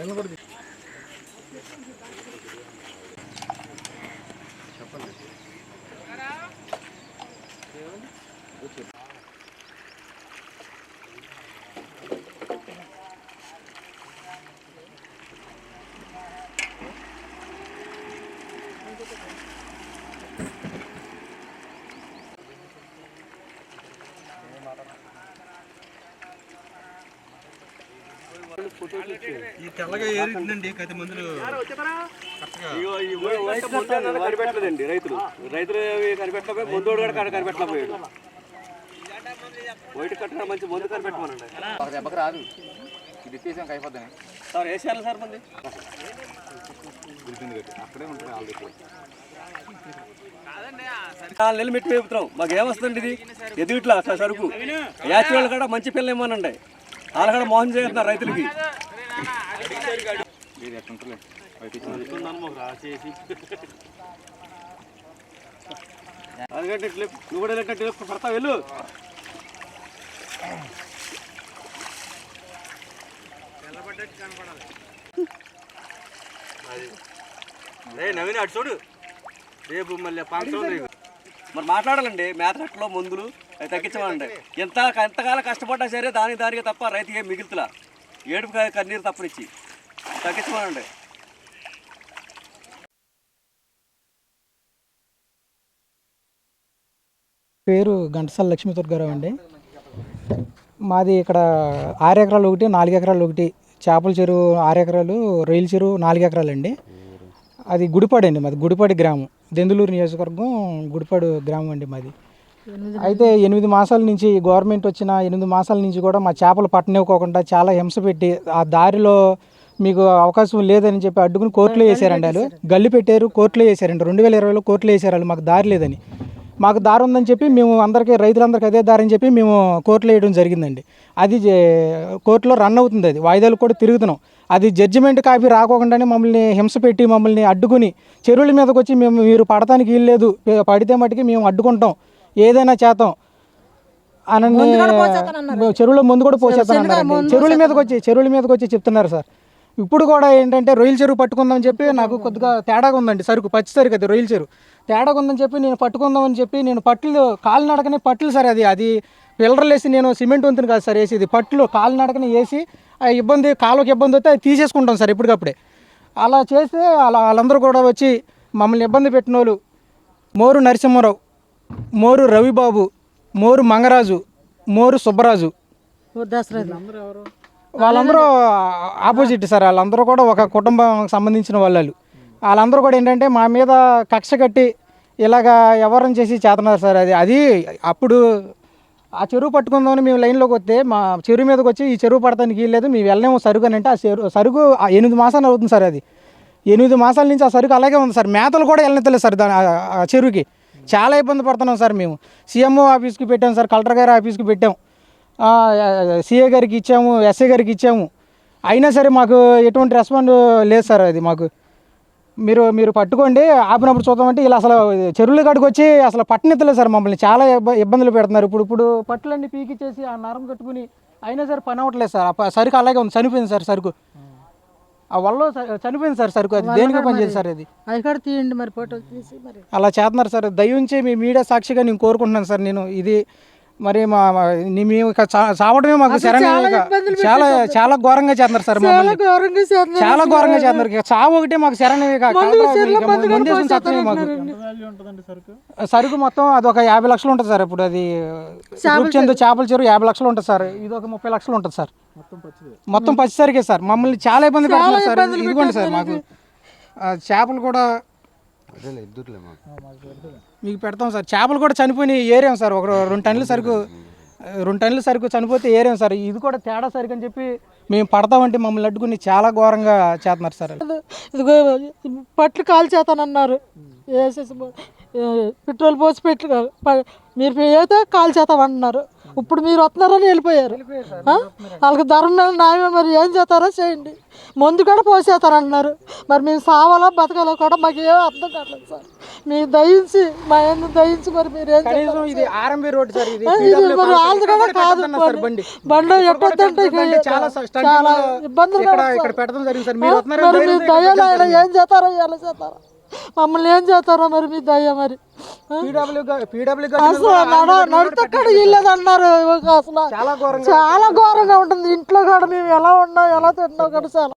Eluru ఈ తెల్లగా ఏరిందండి మందులు. కనిపెట్టలేదండి రైతులు. రైతులు అవి కనిపెట్టకపోయి మందోడు కూడా కన- కనిపెట్టలేకపోయాడు వైట్ కట్టిన మంచి మందు కనిపెట్టమనండి. దెబ్బకి రాదు. ఇది ఎత్తేసాం సార్ వేసేయాలి సార్ మంది? అక్కడే ఉంటుంది ఆల్రెడీ. నాలుగు నెలలు మెట్టి వేపుతున్నాం మాకు ఏమొస్తుందండి ఇది? ఎదుగుట్లా సరుకు. యాచి వాళ్ళు కూడా మంచి పిల్లలు ఇవ్వనండి కూడా మోహన్ చేస్తున్నారు రైతులకి. ఇట్లా నువ్వు కూడా వెళ్ళినట్టు పడతావు వెళ్ళు నవీన్ అటు చూడు. రేపు మళ్ళీ పాంక్షన్ మరి మాట్లాడాలండి మేతట్లో మందులు. అవి తగ్గించమనండి ఎంత ఎంతకాలం కష్టపడ్డా సరే దానికి దానికి తప్ప రైతు ఏం మిగులుతులా. ఏడుపు కన్నీరు తప్పనిచ్చి. తగ్గించమనండి పేరు ఘంటసాల లక్ష్మీ దుర్గారావు అండి. మాది ఇక్కడ ఆరు ఎకరాలు ఒకటి నాలుగు ఎకరాలు ఒకటి. చేపల చెరువు ఆరు ఎకరాలు రొయ్యల చెరువు నాలుగు ఎకరాలు అండి అది గుడిపాడు అండి మాది గుడిపాడు గ్రామం. దెందులూరు నియోజకవర్గం గుడిపాడు గ్రామం అండి మాది. అయితే ఎనిమిది మాసాల నుంచి గవర్నమెంట్ వచ్చిన ఎనిమిది మాసాల నుంచి కూడా మా చేపలు పట్టనివ్వకోకుండా చాలా హింస పెట్టి ఆ దారిలో మీకు అవకాశం లేదని చెప్పి అడ్డుకుని కోర్టులో వేసారండి వాళ్ళు. గల్లి పెట్టారు కోర్టులో వేసారండి రెండు వేల ఇరవైలో కోర్టులో వేసారు వాళ్ళు. మాకు దారి లేదని. మాకు దారి ఉందని చెప్పి మేము అందరికీ రైతులందరికీ అదే దారి అని చెప్పి మేము కోర్టులో వేయడం జరిగిందండి. అది కోర్టులో రన్ అవుతుంది అది. వాయిదాలు కూడా తిరుగుతున్నాం. అది జడ్జిమెంట్ కాపీ రాకోకుండానే మమ్మల్ని హింస పెట్టి మమ్మల్ని అడ్డుకుని చెరువుల మీదకి వచ్చి మేము మీరు పడటానికి వీల్లేదు. పడితే మటుకి మేము అడ్డుకుంటాం. ఏదైనా చేతాం. అనని చెరువులో ముందు కూడా పోసేస్తానన్నారండి చెరువుల మీదకి వచ్చి చెరువుల మీదకి వచ్చి చెప్తున్నారు సార్. ఇప్పుడు కూడా ఏంటంటే రొయ్యల చెరువు పట్టుకుందామని చెప్పి నాకు కొద్దిగా తేడాగా ఉందండి సరుకు పచ్చి సరుకు అది రొయ్యల చెరువు. తేడాగా ఉందని చెప్పి నేను పట్టుకుందామని చెప్పి నేను పట్లు కాలు నడకనే పట్లు సార్ అది. అది పిల్లర్లు వేసి నేను సిమెంట్ వంతుని కాదు సార్ వేసేది. పట్లు కాలు నడకనే వేసి ఆ ఇబ్బంది కాలుకి ఇబ్బంది వస్తే అది తీసేసుకుంటాం సార్ ఇప్పటికప్పుడే అలా చేస్తే అలా వాళ్ళందరూ కూడా వచ్చి మమ్మల్ని ఇబ్బంది పెట్టిన వాళ్ళు మోరు నరసింహారావు. మోరు రవిబాబు మోరు మంగరాజు మోరు సుబ్బరాజు. వాళ్ళందరూ ఆపోజిట్ సార్ వాళ్ళందరూ కూడా ఒక కుటుంబం సంబంధించిన వాళ్ళు వాళ్ళందరూ కూడా ఏంటంటే మా మీద కక్ష కట్టి ఇలాగా ఎవరిని చేసి చేతన్నారు సార్ అది. అది అప్పుడు ఆ చెరువు పట్టుకుందామని మేము లైన్లోకి వస్తే మా చెరువు మీదకి వచ్చి ఈ చెరువు పడటానికి వీల్లేదు మేము వెళ్ళలేము సరుకు అని అంటే ఆ చెరువు సరుకు ఆ ఎనిమిది మాసాలు అవుతుంది సార్ అది. ఎనిమిది మాసాల నుంచి ఆ సరుకు అలాగే ఉంది సార్. మేతలు కూడా వెళ్ళనెత్తలేదు సార్ దాని ఆ చెరువుకి. చాలా ఇబ్బంది పడుతున్నాం సార్ మేము. సీఎంఓ ఆఫీస్కి పెట్టాం సార్ కలెక్టర్ గారి ఆఫీస్కి పెట్టాం. సిఏ గారికి ఇచ్చాము ఎస్ఐ గారికి ఇచ్చాము. అయినా సరే మాకు ఎటువంటి రెస్పాండ్ లేదు సార్ అది మాకు. మీరు మీరు పట్టుకోండి ఆపినప్పుడు చూద్దామంటే ఇలా అసలు చెరువుల కాడికి వచ్చి అసలు పట్టనెత్తలేదు సార్ మమ్మల్ని. చాలా ఇబ్బ- ఇబ్బందులు పెడుతున్నారు. ఇప్పుడు ఇప్పుడు పట్టులన్నీ పీకిచ్చేసి ఆ నరం కట్టుకుని అయినా సరే పని అవ్వట్లేదు సార్. సరుకు అలాగే ఉంది చనిపోయింది సార్ సరుకు. ఆ వల్ల చనిపోయింది సార్ సరుకు అది. దేనికి పనిచేది సార్ అది. అది కూడా తీయండి మరి ఫోటోలు తీసి మరి. అలా చేస్తున్నారు సార్. దయించి మీ మీడియా సాక్షిగా నేను కోరుకుంటున్నాను సార్ నేను. ఇది మరి మా మేము ఇక చా- చావడమే మాకు చాలా చాలా ఘోరంగా చేస్తున్నారు సార్. చాలా ఘోరంగా చేస్తున్నారు ఇక చావు ఒకటే మాకు శరణ్య ఇక. కలరా ఇక ముందు వేసుకుని చచ్చమే మాకు. సరుకు? మొత్తం అది ఒక యాభై లక్షలు ఉంటుంది సార్ ఇప్పుడు అది. చందు చేపల చెరువు యాభై లక్షలు ఉంటుంది సార్. ఇది ఒక ముప్పై లక్షలు ఉంటుంది సార్. మొత్తం పచ్చి సరికే సార్. మమ్మల్ని చాలా ఇబ్బంది పెడుతున్నారు సార్. ఇదిగోండి సార్ మాకు. చేపలు కూడా మీకు. పెడతాం సార్. చేపలు కూడా చనిపోయి ఏరాం సార్. ఒక రెండు టన్నుల సరుకు రెండు టన్నుల సరుకు చనిపోతే ఏరాం సార్. ఇది కూడా తేడా సరుకు అని చెప్పి మేము పడతామంటే మమ్మల్ని అడ్డుకుని చాలా ఘోరంగా చేస్తున్నారు సార్ ఇదిగో పట్లు కాల్ ఏ, పెట్రోల్ పోసి పెట్లు ప- మీరు అయితే కాల్ చేతామన్నారు. ఇప్పుడు మీరు వస్తున్నారని వెళ్ళిపోయారు? వాళ్ళకి ధరం న్యాయం మరి ఏం చేస్తారో చేయండి. మందు కూడా పోసేస్తారన్నారు. మరి మేము సావాలా బతకాలో కూడా మాకు ఏం అర్థం కావట్లేదు సార్. మీరు దయించి మా ఎందుకు దయించి మరి మీరు ఏం ఇది ఆర్ఎంబి రోడ్ సార్ ఇది మరి కాదు. వాళ్ళది కూడా బండి. బండి. పెట్టొద్దంటే చాలా చాలా ఇబ్బందులు ఇక్కడ పెట్టడం జరిగింది సార్. మీరు ఆయన ఏం చేస్తారో ఎలా చేస్తారో. మమ్మల్ని ఏం చేస్తారో మరి మీ దయ్య మరి? అసలు నడ నడుతక్కడ ఇల్లేదు అన్నారు అసలు. చాలా ఘోరంగా చాలా ఘోరంగా ఉంటుంది. ఇంట్లో కూడా మేము ఎలా ఉన్నాం ఎలా తింటున్నాం కూడా చాలా